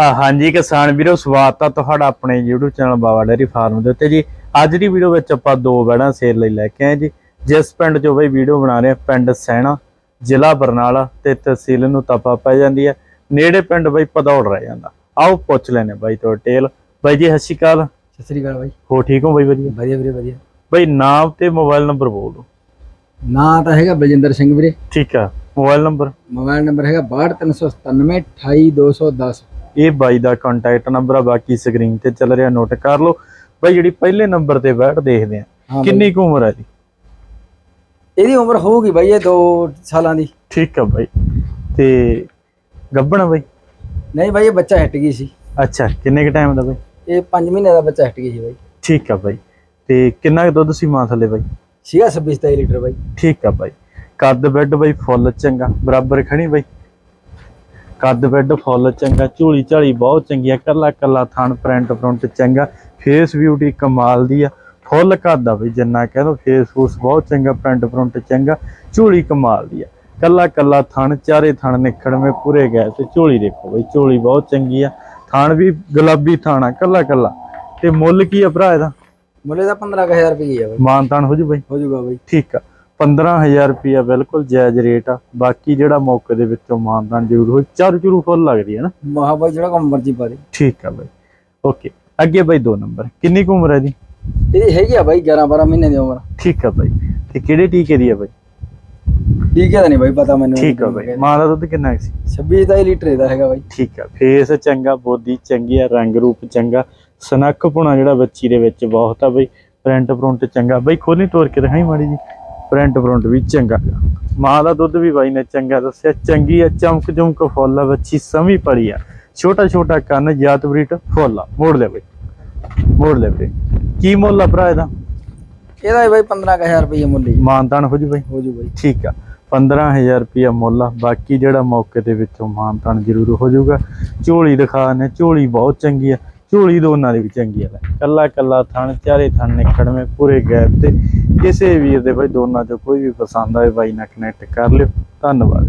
ਆ ਹਾਂਜੀ ਕਿਸਾਨ ਵੀਰੋ ਸਵਾਗਤ ਆ ਤੁਹਾਡਾ ਆਪਣੇ YouTube channel Baba dairy farm ਦੇ ਉੱਤੇ ਜੀ। ਅੱਜ ਦੀ ਵੀਡੀਓ ਵਿੱਚ ਆਪਾਂ ਦੋ ਵੜਾਂ ਸੇਲ ਲਈ ਲੈ ਕੇ ਆਏ ਜੀ। ਜਿਸ ਪਿੰਡ 'ਚੋਂ ਬਈ ਵੀਡੀਓ ਬਣਾ ਰਹੇ ਆ ਪਿੰਡ ਸੈਣਾ ਜ਼ਿਲ੍ਹਾ ਬਰਨਾਲਾ ਤੇ ਤਹਿਸੀਲ ਨੂੰ ਤਪਾ ਪੈ ਜਾਂਦੀ ਹੈ। ਨੇੜੇ ਪਿੰਡ ਬਈ ਪਦੌੜ ਰਹਿ ਜਾਂਦਾ। ਆਓ ਪੁੱਛ ਲੈਨੇ ਬਾਈ ਤੋਂ ਡਿਟੇਲ ਬਾਈ ਜੀ ਸਤਿ ਸ਼੍ਰੀ ਅਕਾਲ। ਸਤਿ ਸ੍ਰੀ ਅਕਾਲ ਬਾਈ। ਹੋ ਠੀਕ ਹੋ ਬਾਈ ਵਧੀਆ? ਵਧੀਆ ਵੀਰੇ ਵਧੀਆ। ਬਾਈ ਨਾਮ ਤੇ ਮੋਬਾਈਲ ਨੰਬਰ ਬੋਲ ਦਿਓ। ਨਾਂ ਤਾਂ ਹੈਗਾ ਬਲਜਿੰਦਰ ਸਿੰਘ ਵੀਰੇ। ਠੀਕ ਆ ਮੋਬਾਈਲ ਨੰਬਰ? ਮੋਬਾਈਲ ਨੰਬਰ ਹੈਗਾ 62397 28210 ਇਹ ਬਾਈ ਦਾ ਕੰਟੈਕਟ ਨੰਬਰ ਆ ਬਾਕੀ ਸਕਰੀਨ ਤੇ ਚੱਲ ਰਿਹਾ ਨੋਟ ਕਰ ਲਓ। ਬਾਈ ਜਿਹੜੀ ਪਹਿਲੇ ਨੰਬਰ ਤੇ ਬੈਠ ਦੇਖਦੇ ਆ। ਕਿੰਨੀ ਕੁ ਉਮਰ ਹੈ ਜੀ? ਇਹਦੀ ਉਮਰ ਹੋਊਗੀ ਬਾਈ ਇਹ 2 ਸਾਲਾਂ ਦੀ। ਠੀਕ ਆ ਬਾਈ। ਤੇ ਗੱਬਣ ਬਾਈ? ਨਹੀਂ ਬਾਈ ਇਹ ਬੱਚਾ ਹਟ ਗਈ ਸੀ। ਅੱਛਾ ਕਿੰਨੇ ਕ ਟਾਈਮ ਦਾ ਬਾਈ? ਇਹ 5 ਮਹੀਨੇ ਦਾ ਬੱਚਾ ਹਟ ਗਈ ਸੀ ਬਾਈ। ਠੀਕ ਆ ਬਾਈ। ਤੇ ਕਿੰਨਾ ਕੁ ਦੁੱਧ ਸੀ ਮਾਂ ਥੱਲੇ ਬਾਈ? ਸੀਗਾ 26 27 ਲੀਟਰ ਬਾਈ। ਠੀਕ ਆ ਬਾਈ। ਕੱਦ ਬੈੱਡ ਬਾਈ ਫੁੱਲ ਚੰਗਾ। ਬਰਾਬਰ ਖਣੀ ਬਾਈ? ਕੱਦ ਬੈੱਡ ਫੁੱਲ ਚੰਗਾ ਝੋਲੀ ਝਾਲੀ ਬਹੁਤ ਚੰਗੀ ਆ ਕੱਲਾ ਕੱਲਾ ਥਣ ਪ੍ਰਿੰਟ ਫਰੰਟ ਚੰਗਾ ਫੇਸ ਬਿਊਟੀ ਕਮਾਲ ਦੀ ਆ ਫੁੱਲ ਕੱਦ ਆ ਬਈ ਜਿੰਨਾ ਕਹਿ ਲਓ ਫੇਸ ਫੂਸ ਬਹੁਤ ਚੰਗਾ ਪ੍ਰਿੰਟ ਫਰੰਟ ਚੰਗਾ ਝੋਲੀ ਕਮਾਲ ਦੀ ਆ। ਕੱਲਾ ਕੱਲਾ ਥਣ ਚਾਰੇ ਥਣ ਨਿਖੜਵੇਂ ਪੂਰੇ ਗਏ ਤੇ ਝੋਲੀ ਦੇਖੋ ਬਈ ਝੋਲੀ ਬਹੁਤ ਚੰਗੀ ਆ ਥਣ ਵੀ ਗੁਲਾਬੀ ਥਾਣਾ ਕੱਲਾ ਕੱਲਾ ਤੇ ਮੁੱਲ ਕੀ ਆ ਭਰਾ ਇਹਦਾ? ਮੁੱਲੇ ਦਾ 15000 ਰੁਪਏ ਆ ਬਾਈ। ਮਾਨਤਾਨ ਹੋ ਜੂ ਬਈ? ਹੋ ਜਾਊਗਾ ਬਾਈ। ਠੀਕ ਆ। 15000 ਰੁਪਿਆ ਬਿਲਕੁਲ ਜਾਇਜ਼ ਰੇਟ ਆ। ਬਾਕੀ ਜਿਹੜਾ ਮੌਕੇ ਦੇ ਵਿੱਚੋਂ ਮਾਨਦਾਨ ਜ਼ਰੂਰ ਹੋ ਚਾਰ ਚੁਰੂ ਫੁੱਲ ਲੱਗਦੀ ਹੈ ਨਾ। ਮਹਾ ਬਾਈ ਜਿਹੜਾ ਕੰਮ ਮਰਜ਼ੀ ਪਾ ਦੇ। ਠੀਕ ਆ ਬਾਈ। ਓਕੇ ਅੱਗੇ ਬਾਈ ਦੋ ਨੰਬਰ। ਕਿੰਨੀ ਕੁ ਉਮਰ ਹੈ ਜੀ ਇਹਦੀ ਹੈਗੀ ਆ ਬਾਈ 11 12 ਮਹੀਨੇ ਦੀ ਉਮਰ। ਠੀਕ ਆ ਬਾਈ। ਤੇ ਕਿਹੜੇ ਟੀਕੇ ਦੀ ਆ ਬਾਈ? ਠੀਕ ਹੈ ਨਹੀਂ ਬਾਈ ਪਤਾ ਮੈਨੂੰ ਠੀਕ ਆ ਬਾਈ। ਮਾਂ ਦਾ ਦੁੱਧ ਕਿੰਨਾ ਸੀ? 26 27 ਲੀਟਰ ਇਹਦਾ ਹੈਗਾ ਬਾਈ। ਠੀਕ ਆ। ਫੇਸ ਚੰਗਾ ਬੋਦੀ ਚੰਗੀ ਆ ਰੰਗ ਰੂਪ ਚੰਗਾ। ਸਨੱਖ ਪੁਣਾ ਜਿਹੜਾ ਬੱਚੀ ਦੇ ਵਿੱਚ ਬਹੁਤ ਆ ਬਈ। ਪ੍ਰਿੰਟ ਫਰੰਟ ਚੰਗਾ। ਬਈ ਖੋਲੀ ਤੋੜ ਕੇ ਦਿਖਾਈ ਮਾੜੀ ਜੀ ਪ੍ਰਿੰਟ ਫਰੰਟ ਵੀ ਚੰਗਾ। ਮਾਂ ਦਾ ਦੁੱਧ ਵੀ ਬਾਈ ਨੇ ਚੰਗਾ ਦੱਸਿਆ। ਚੰਗੀ ਆ ਚਮਕ ਚਮਕ ਫੁੱਲ ਬੱਚੀ ਸਮੀ ਪੜੀ ਆ। ਛੋਟਾ ਛੋਟਾ ਕੰਨ ਜਾਤ ਬਰੀਟ ਫੁੱਲ ਆ। ਮੋੜ ਲੈ ਬਈ। ਮੋੜ ਲੈ ਬਈ। ਕੀ ਮੁੱਲ ਆ ਭਰਾ ਇਹਦਾ? ਇਹਦਾ ਬਾਈ 15000 ਰੁਪਏ ਮੁੱਲ ਹੀ। ਮਾਨਤਾਨ ਹੋ ਜੂ ਬਈ? ਹੋ ਜੂ ਬਾਈ। ਠੀਕ ਆ। 15000 ਰੁਪਿਆ ਮੁੱਲ ਆ। ਬਾਕੀ ਜਿਹੜਾ ਮੌਕੇ ਦੇ ਵਿੱਚੋਂ ਮਾਨਤਾਨ ਜ਼ਰੂਰ ਹੋ ਜਾਊਗਾ ਝੋਲੀ ਦਿਖਾ ਨੇ। ਝੋਲੀ ਬਹੁਤ ਚੰਗੀ ਆ। ਝੋਲੀ ਦੋਨਾਂ ਦੀ ਵੀ ਚੰਗੀ ਆ ਲੈ ਕੱਲਾ ਕੱਲਾ ਥਣ, ਚਾਰੇ ਥਣ ਨਿਕੜਵੇਂ ਪੂਰੇ ਗੈਪ ਤੇ। ਕਿਸੇ ਵੀਰ ਦੇ ਬਾਈ ਦੋਨਾਂ ਚੋਂ ਕੋਈ ਵੀ ਪਸੰਦ ਆਵੇ ਬਾਈ ਨਾਲ ਕਨੈਕਟ ਕਰ ਲਿਓ। ਧੰਨਵਾਦ।